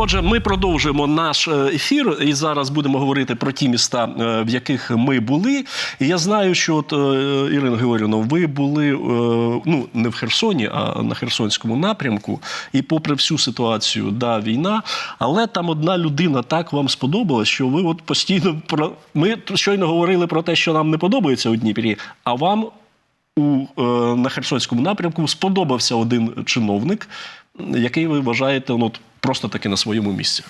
Отже, ми продовжуємо наш е, ефір, і зараз будемо говорити про ті міста, е, в яких ми були. І я знаю, що от е, Ірина Георгіївна, ви були ну не в Херсоні, а на Херсонському напрямку. І попри всю ситуацію, да, війна, але там одна людина так вам сподобалась, що ви от постійно про ми щойно говорили про те, що нам не подобається у Дніпрі, а вам у, на Херсонському напрямку сподобався один чиновник, який ви вважаєте ну, просто таки на своєму місці.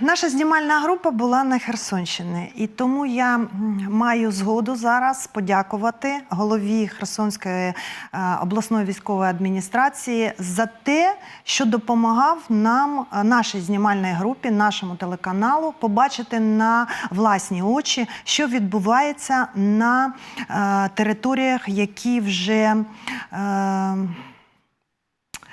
Наша знімальна група була на Херсонщині, і тому я маю згоду зараз подякувати голові Херсонської е, обласної військової адміністрації за те, що допомагав нам, е, нашій знімальній групі, нашому телеканалу, побачити на власні очі, що відбувається на е, територіях, які вже. е,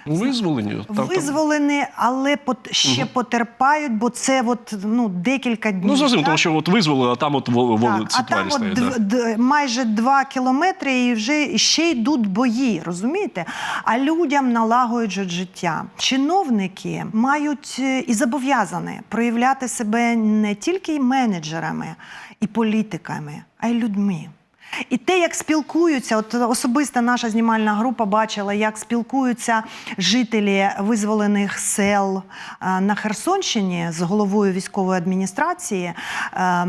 Визволені? Там- там- Визволені, але пот- ще потерпають, бо це от, ну, декілька днів. Ну, зрозуміло, тому що от визволили, а там от во- во- ці а тварі от стоять. да. майже два кілометри і вже ще йдуть бої, розумієте? А людям налагоджують життя. Чиновники мають е, і зобов'язані проявляти себе не тільки менеджерами і політиками, а й людьми. І те, як спілкуються, от особисто наша знімальна група бачила, як спілкуються жителі визволених сел е, на Херсонщині з головою військової адміністрації е, е,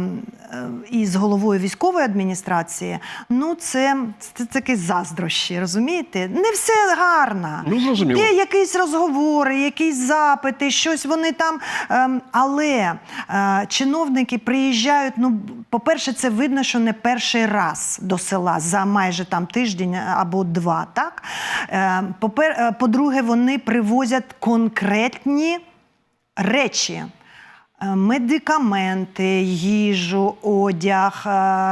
і з головою військової адміністрації. Ну, це, це такі заздрощі, розумієте? Не все гарно. Ну, зрозуміло. Є якісь розговори, якісь запити, щось вони там. ем, але е, чиновники приїжджають. Ну, по-перше, це видно, що не перший раз до села за майже там тиждень або два. Так? Е, е, по-друге, вони привозять конкретні речі. Е, Медикаменти, їжу, одяг, е,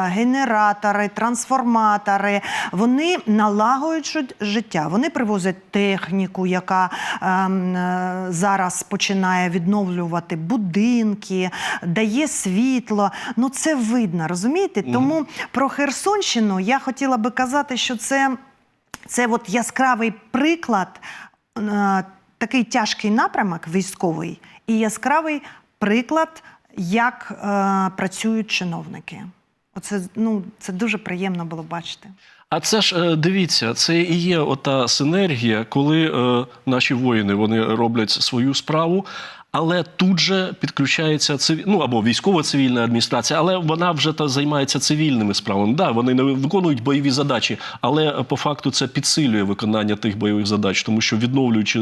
генератори, трансформатори. Вони налагоджують життя. Вони привозять техніку, яка ем, е, зараз починає відновлювати будинки, дає світло. Ну це видно, розумієте? Тому про Херсонщину я хотіла би казати, що це, це от яскравий приклад. Такий тяжкий напрямок військовий і яскравий приклад, як е, працюють чиновники. Оце ну це дуже приємно було бачити. А це ж е, дивіться, це і є ота синергія, коли е, наші воїни вони роблять свою справу. Але тут же підключається циві... ну, або військово-цивільна адміністрація, але вона вже та займається цивільними справами. Да, вони не виконують бойові задачі, але е, по факту це підсилює виконання тих бойових задач, тому що відновлюючи.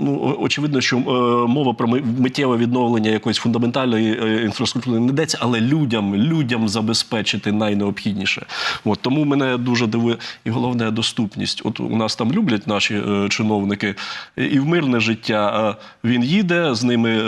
Ну, очевидно, що е, мова про миттєве відновлення якоїсь фундаментальної е, інфраструктури не йдеться, але людям, людям забезпечити найнеобхідніше. От тому мене дуже дивує і головне доступність. От у нас там люблять наші е, чиновники, і- в мирне життя він їде, з ними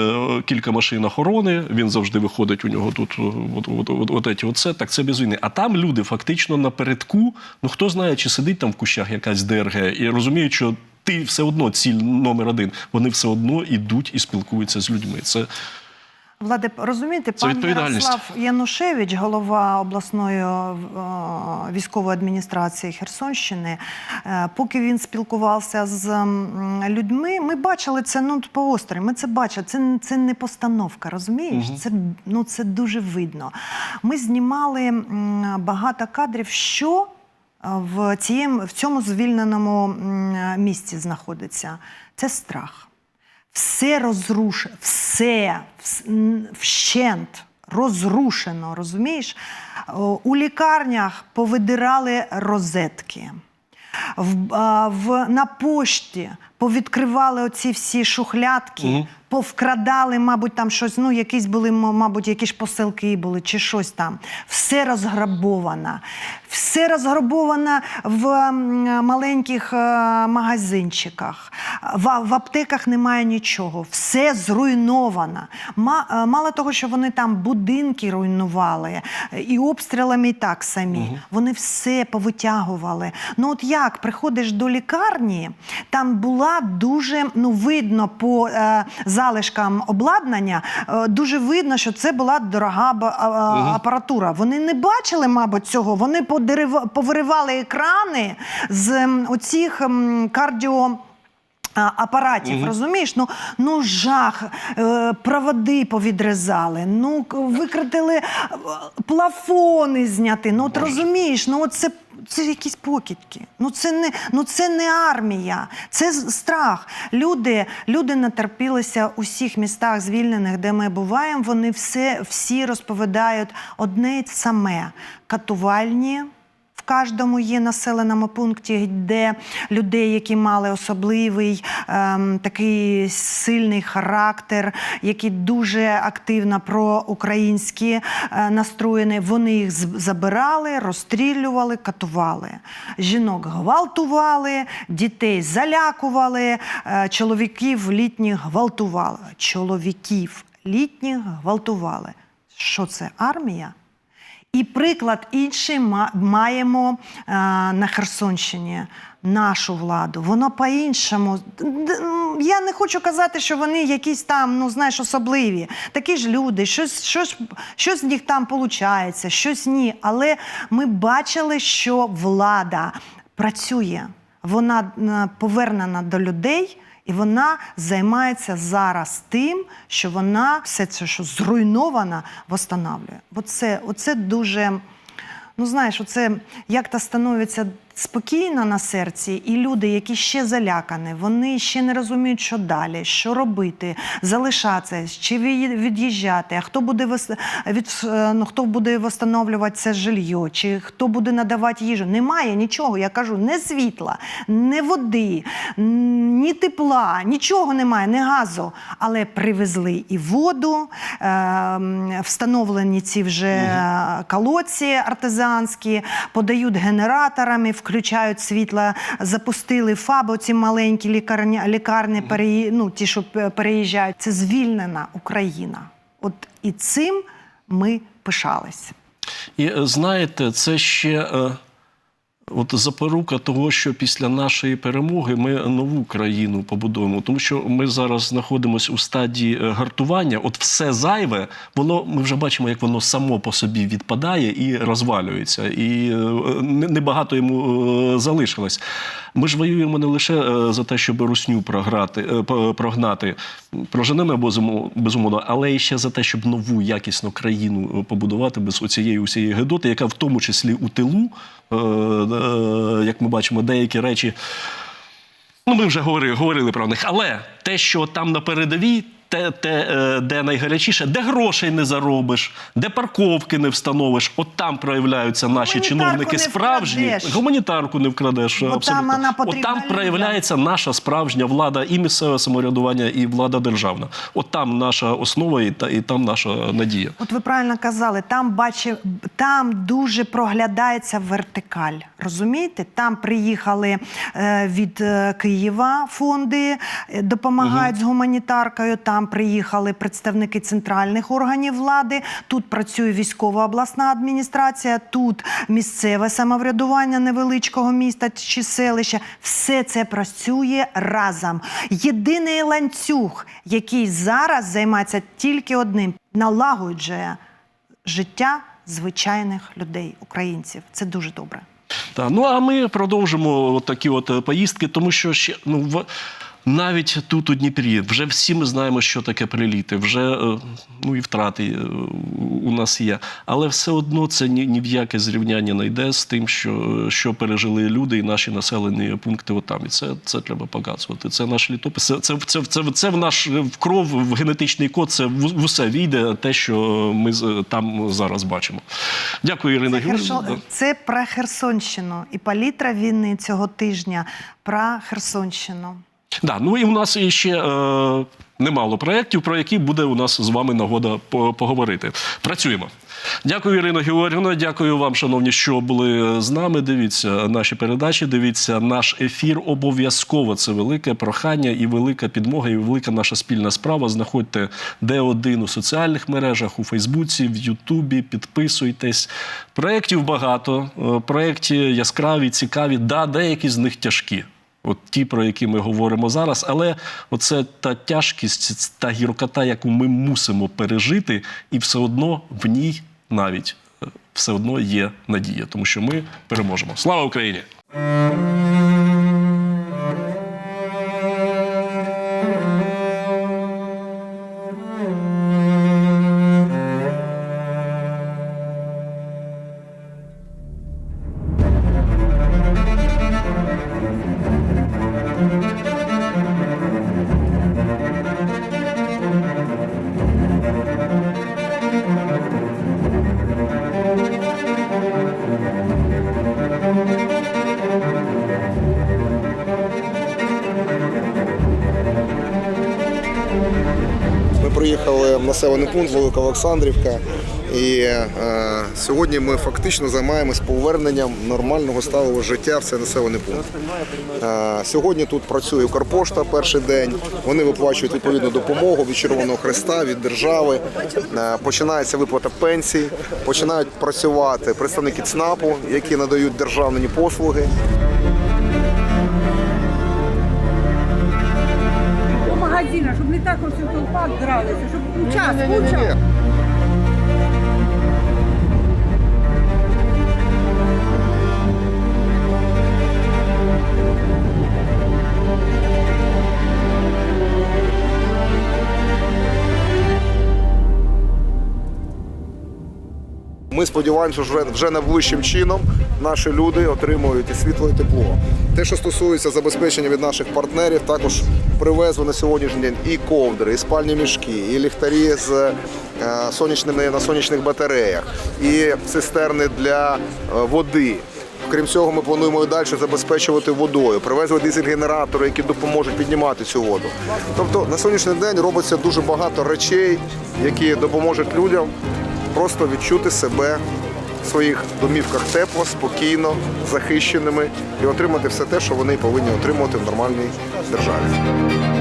кілька машин охорони. Він завжди виходить у нього тут. е, От, от, от, от, еті оце, так це без війни. А там люди фактично напередку. Ну хто знає, чи сидить там в кущах якась ДРГ, і розуміють, що ти все одно ціль номер один. Вони все одно йдуть і спілкуються з людьми. Це Влади, розумієте, Це пан. Ярослав Янушевич, голова обласної е, військової адміністрації Херсонщини, е, поки він спілкувався з людьми, ми бачили це ну по острі. Ми це бачили. Це, це не постановка, розумієш? Це ну це дуже видно. Ми знімали багато кадрів, що в, цієму, в цьому звільненому місці знаходиться. Це страх все розрушено, все вщент розрушено, розумієш? У лікарнях повидирали розетки. В, в, на пошті повідкривали оці всі шухлядки, Мгм. повкрадали, мабуть, там щось, ну, якісь були, мабуть, якісь посилки були чи щось там. Все розграбовано. Все розграбовано в маленьких е, магазинчиках. В, в аптеках немає нічого. Все зруйновано. Е, мало того, що вони там будинки руйнували, е, і обстрілами і так самі. Вони все повитягували. Ну от як приходиш до лікарні, там була дуже ну видно по е, залишкам обладнання, е, дуже видно, що це була дорога ба- а- апаратура. Вони не бачили, мабуть, цього. Вони подерив- повиривали екрани з м, оцих м, кардіо. а, апаратів, розумієш? Ну, ну жах, е, проводи повідрізали, ну к- викритили е, плафони зняти. Ну, от розумієш, ну от це. Це якісь покидьки. Ну це не ну це не армія, це страх. Люди, люди натерпілися у всіх містах звільнених, де ми буваємо. Вони все всі розповідають одне саме: катувальні, кожному є населеному пункті, де людей, які мали особливий ем, такий сильний характер, які дуже активно проукраїнські е, настроєні, вони їх забирали, розстрілювали, катували. Жінок гвалтували, дітей залякували, е, чоловіків літніх гвалтували. Чоловіків літніх гвалтували. Що це армія? І приклад інший маємо е, на Херсонщині. Нашу владу, воно по-іншому. Я не хочу казати, що вони якісь там, ну знаєш, особливі. Такі ж люди, щось, щось, щось з них там виходить, щось ні. Але ми бачили, що влада працює, вона е, повернена до людей. І вона займається зараз тим, що вона все це, що зруйновано, восстанавлює. Оце, оце дуже, ну знаєш, оце як-то становиться спокійно на серці, і люди, які ще залякані, вони ще не розуміють, що далі, що робити, залишатися, чи від'їжджати, а хто буде від, е, ну, хто буде встановлювати це жилье, чи хто буде надавати їжу. Немає нічого. Я кажу, не світла, не води, ні тепла, нічого немає, не газу. Але привезли і воду, е, встановлені ці вже колодці артизанські, подають генераторами, включають світла, запустили ФАБ, ці маленькі лікарні, лікарні переї- ну, ті, що переїжджають. Це звільнена Україна. От і цим ми пишались. І е, знаєте, це ще е, от запорука того, що після нашої перемоги ми нову країну побудуємо. Тому що ми зараз знаходимося у стадії е, гартування. От все зайве, воно ми вже бачимо, як воно само по собі відпадає і розвалюється. І е, небагато йому е, залишилось. Ми ж воюємо не лише за те, щоб русню програти, прогнати, проженемо безумовно, але і ще за те, щоб нову якісну країну побудувати без оцієї усієї гедоти, яка в тому числі у тилу, як ми бачимо, деякі речі. Ну, ми вже говорили, говорили про них. Але те, що там на передовій, те, те, е, де найгарячіше, де грошей не заробиш, де парковки не встановиш, от там проявляються наші чиновники справжні. вкрадеш. Гуманітарку не вкрадеш. Бо там абсолютно. вона от там людям. проявляється наша справжня влада і місцеве самоврядування, і влада державна. От там наша основа, і, та, і там наша надія. От ви правильно казали, там бачив, там дуже проглядається вертикаль. Розумієте? Там приїхали е, від е, Києва фонди, е, допомагають з гуманітаркою. Там приїхали представники центральних органів влади. Тут працює військова обласна адміністрація, тут місцеве самоврядування невеличкого міста чи селища. Все це працює разом. Єдиний ланцюг, який зараз займається тільки одним, налагоджує життя звичайних людей, українців. Це дуже добре. Та, ну а ми продовжимо от такі от е, поїздки, тому що ще ну в. Навіть тут у Дніпрі вже всі ми знаємо, що таке приліти, вже е, ну і втрати е, у нас є. Але все одно це ні, ні в яке зрівняння не йде з тим, що, що пережили люди і наші населені пункти. Отам. І це, це треба показувати. Це наш літопис. Це, це, це, це, це в наш в кров, в генетичний код. Це в, в усе війде те, що ми там зараз бачимо. Дякую, Ірина Це, Георгіївна. Херсон... це про Херсонщину і палітра війни цього тижня про Херсонщину. Да, ну і у нас ще е, немало проєктів, про які буде у нас з вами нагода поговорити. Працюємо. Дякую, Ірина Георгівна. Дякую вам, шановні, що були з нами. Дивіться наші передачі. Дивіться наш ефір. Обов'язково це велике прохання і велика підмога, і велика наша спільна справа. Знаходьте Д1 у соціальних мережах, у Фейсбуці, в Ютубі. Підписуйтесь. Проєктів багато. е, Проєкти яскраві, цікаві. Да, деякі з них тяжкі. От ті, про які ми говоримо зараз, але оце та тяжкість, та гіркота, яку ми мусимо пережити, і все одно в ній навіть е, все одно є надія, тому що ми переможемо. Слава Україні! Населений пункт Велика Олександрівка. І е, сьогодні ми фактично займаємось поверненням нормального сталого життя в цей населений пункт. Е, сьогодні тут працює Укрпошта перший день. Вони виплачують відповідну допомогу від Червоного Хреста, від держави. Е, починається виплата пенсій, починають працювати представники ЦНАПу, які надають державні послуги. Магазина, щоб не так ось у толпах дралися, щоб у час, у час. Сподіваємося, що вже, найближчим чином наші люди отримують і світло, і тепло. Те, що стосується забезпечення від наших партнерів, також привезли на сьогоднішній день і ковдри, і спальні мішки, і ліхтарі з е, сонячними на сонячних батареях, і цистерни для е, води. Крім цього, ми плануємо і далі забезпечувати водою. Привезли дизель-генератори, які допоможуть піднімати цю воду. Тобто на сьогоднішній день робиться дуже багато речей, які допоможуть людям просто відчути себе в своїх домівках тепло, спокійно, захищеними і отримати все те, що вони повинні отримувати в нормальній державі.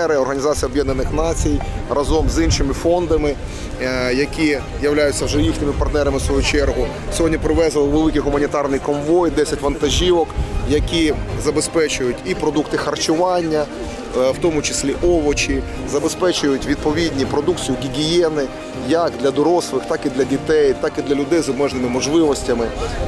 Партнери, Організація Об'єднаних Націй разом з іншими фондами, е, які являються вже їхніми партнерами в свою чергу, сьогодні привезли великий гуманітарний конвой, 10 вантажівок, які забезпечують і продукти харчування, е, в тому числі овочі, забезпечують відповідні продукцію гігієни, як для дорослих, так і для дітей, так і для людей з обмеженими можливостями.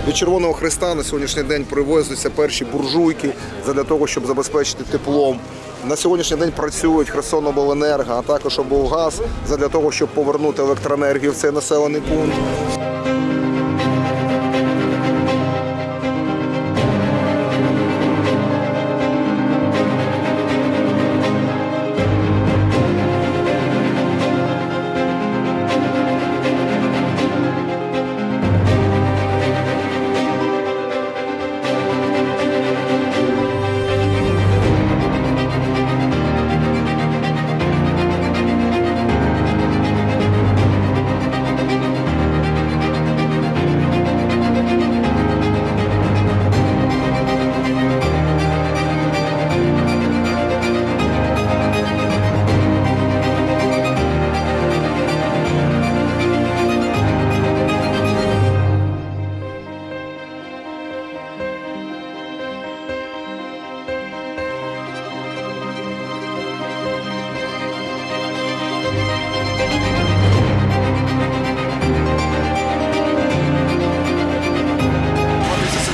Від Червоного Христа на сьогоднішній день привозяться перші буржуйки для того, щоб забезпечити теплом. На сьогоднішній день працюють Херсонобленерго, а також облгаз для того, щоб повернути електроенергію в цей населений пункт.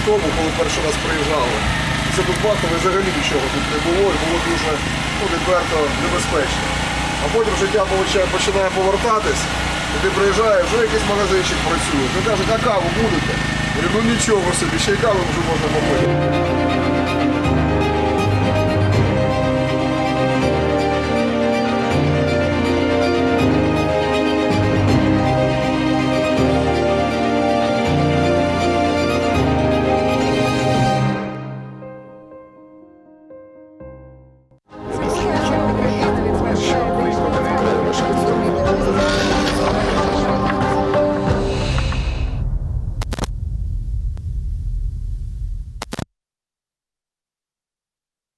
Тому, коли перший раз приїжджали, це тут Бахові взагалі нічого тут не було і було дуже ну, відверто небезпечно. А потім життя починає повертатись, і ти приїжджаєш, вже якийсь магазинчик працює. Ти кажуть, а каву будете? Я говорю, ну нічого собі, ще й каву вже можна попити.